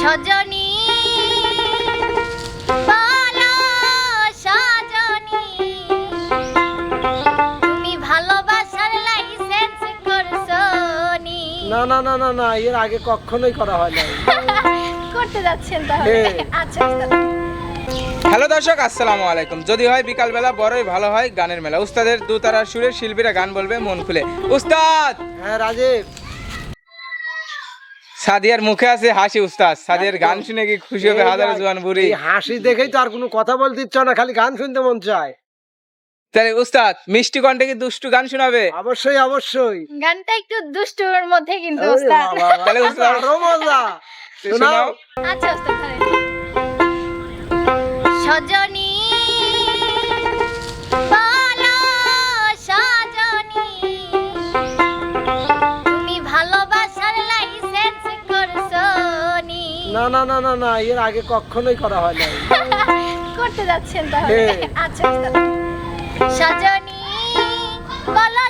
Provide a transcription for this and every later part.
সজনী বলো সজনী। তুমি ভালোবাসার লাইসেন্স করছ নি। না না না না এর আগে কখনোই করা হয় না করতে যাচ্ছেন তাহলে। হ্যাঁ। আচ্ছা। হ্যালো দর্শক আসসালামু আলাইকুম। যদি হয় বিকালবেলা বড়ই ভালো হয় গানের মেলা। উস্তাদের দুতারার সুরে শিল্পীরা গান বলবে মন খুলে। উস্তাদ! হ্যাঁ রাজীব। সাদিয়ার মুখে আছে হাসি উস্তাদ। সাদিয়ার গান শুনে কি খুশি হবে হাজার জোয়ান বুড়ি? হাসি দেখেই তো আর কোনো কথা বলতে ইচ্ছা না খালি গান শুনতে মন চায়। তাহলে উস্তাদ মিষ্টি কণ্ঠে কি দুষ্টু গান শোনাবে? অবশ্যই অবশ্যই। গানটা একটু দুষ্টুর মধ্যে কিন্তু উস্তাদ। তাহলে উস্তাদ আরও মজা। শোনাও শোনাও। আচ্ছা উস্তাদ নি না না না না এর আগে কখনোই করা হয় না করতে যাচ্ছেন তাহলে হ্যাঁ। আচ্ছা। সজনী বলো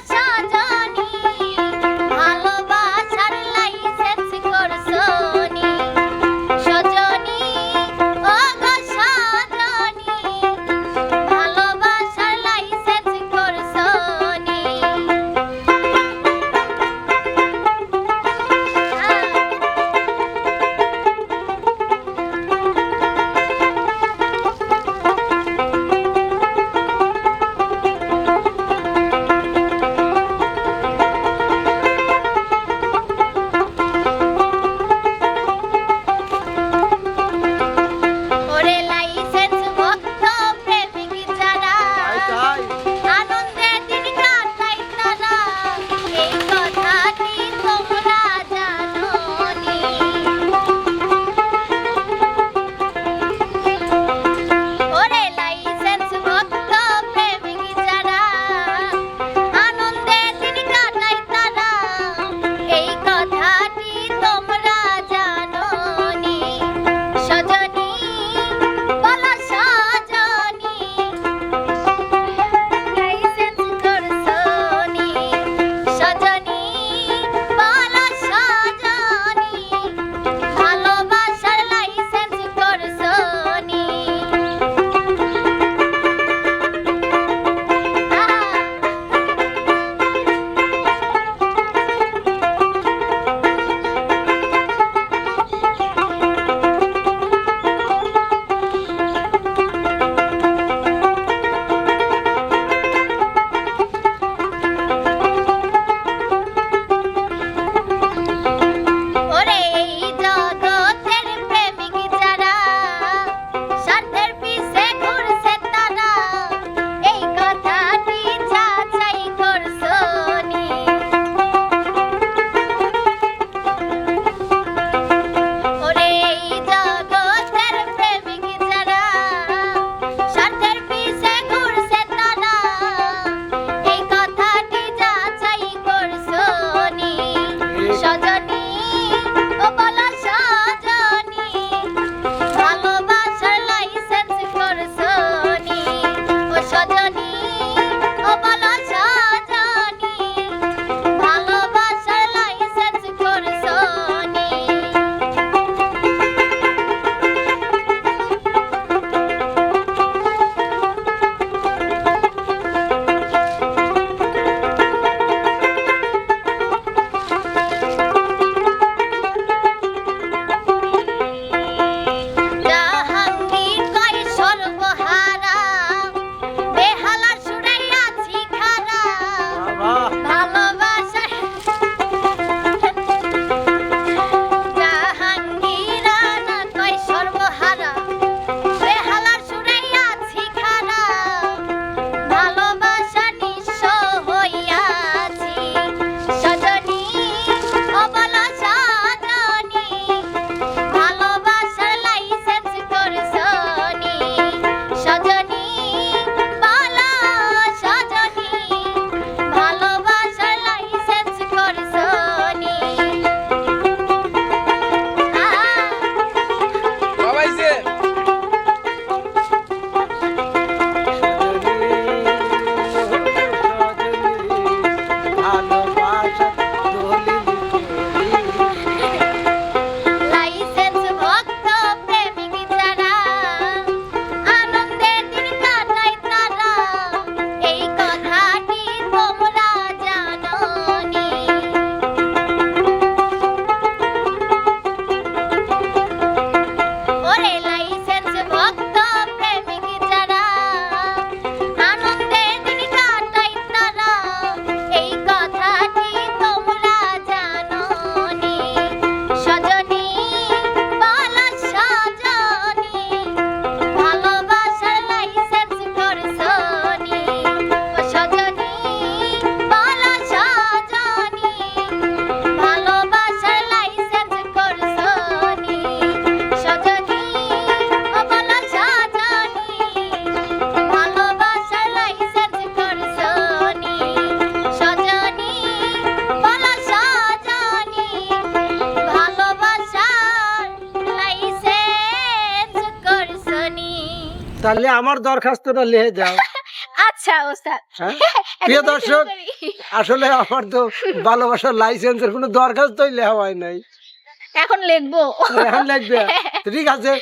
তাহলে আমার দরখাস্তটা লিখে যাও। আচ্ছা ওস্তাদ। হ্যাঁ? প্রিয় দর্শক আসলে আমার তো ভালোবাসার লাইসেন্সের কোনো দরখাস্তই লেওয়া হয় নাই। এখন লিখব। এখন লিখবে? ঠিক আছে।